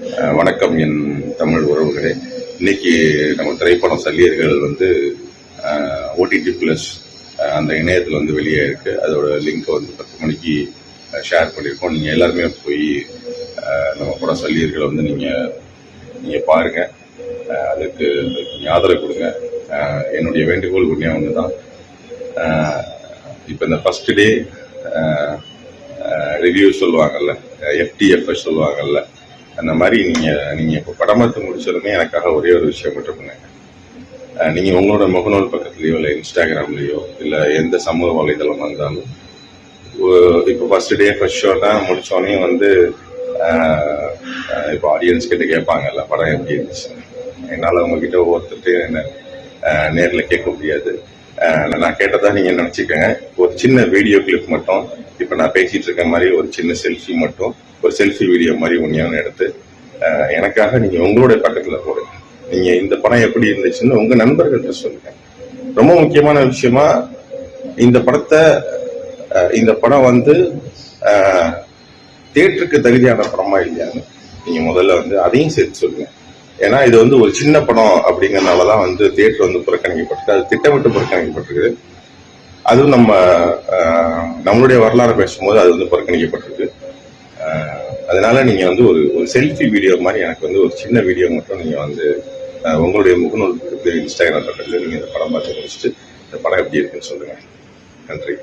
வணக்கம் என் தமிழ் உறவுகளே. இன்னைக்கு நம்ம திரைப்படம் சல்லியர்கள் வந்து ஓடிடி ப்ளஸ் அந்த இணையத்தில் வந்து வெளியே இருக்குது அதோட லிங்க் வந்து பத்து மணிக்கு ஷேர் பண்ணியிருக்கோம். நீங்கள் எல்லாருமே போய் நம்ம படம் சல்லியர்களை வந்து நீங்கள் நீங்கள் பாருங்கள் அதுக்கு நீங்க ஆதரவு கொடுங்க. என்னுடைய வேண்டுகோள் ஒன்றே ஒன்று தான் இப்போ இந்த ஃபர்ஸ்ட் டே ரிவ்யூ சொல்லுவாங்கல்ல எஃப்டிஎஃப்எஸ் சொல்லுவாங்கல்ல அந்த மாதிரி நீங்கள் நீங்கள் இப்போ படம் பார்த்து முடிச்சதுமே எனக்காக ஒரே ஒரு விஷயம் மட்டும் பண்ணுங்க. நீங்கள் உங்களோட முகநூல் பக்கத்துலேயோ இல்லை இன்ஸ்டாகிராம்லேயோ இல்லை எந்த சமூக வலைதளம் வந்தாலும் இப்போ ஃபர்ஸ்ட் டே ஃபர்ஸ்ட் ஷோ தான் முடித்தோடனே வந்து இப்போ ஆடியன்ஸ் கிட்ட கேட்பாங்கல்ல படம் எப்படி இருந்துச்சு? என்னால் உங்ககிட்ட ஒவ்வொருத்தருக்கு என்ன நேரில் கேட்க முடியாது. நான் கேட்டதாக நீங்கள் நினச்சிக்கோங்க. ஒரு சின்ன வீடியோ கிளிப் மட்டும் இப்போ நான் பேசிட்டு இருக்க மாதிரி ஒரு சின்ன செல்ஃபி மட்டும் ஒரு செல்ஃபி வீடியோ மாதிரி ஒன்றையான எடுத்து எனக்காக நீங்கள் உங்களுடைய பக்கத்தில் போடுங்க. நீங்கள் இந்த படம் எப்படி இருந்துச்சுன்னு உங்கள் நண்பர்கள்ட்ட சொல்லுங்க. ரொம்ப முக்கியமான விஷயமா இந்த படத்தை இந்த படம் வந்து தேட்டருக்கு தகுதியான படமா இல்லையான்னு நீங்கள் முதல்ல வந்து அதையும் சேர்த்து சொல்லுங்க. ஏன்னா இது வந்து ஒரு சின்ன படம் அப்படிங்கறதுனால தான் வந்து தேட்டர் வந்து புறக்கணிக்கப்பட்டிருக்கு. அது திட்டமிட்டு புறக்கணிக்கப்பட்டிருக்கு அதுவும் நம்ம நம்மளுடைய வரலாறு பேசும்போது அது வந்து புறக்கணிக்கப்பட்டிருக்கு. அதனால நீங்க வந்து ஒரு ஒரு செல்ஃபி வீடியோ மாதிரி எனக்கு வந்து ஒரு சின்ன வீடியோ மட்டும் நீங்க வந்து உங்களுடைய முகநூல் இன்ஸ்டாகிராம் பக்கத்தில் நீங்க இந்த படம் பார்த்து முடிச்சுட்டு இந்த படம் எப்படி இருக்குன்னு சொல்லுங்க. நன்றி.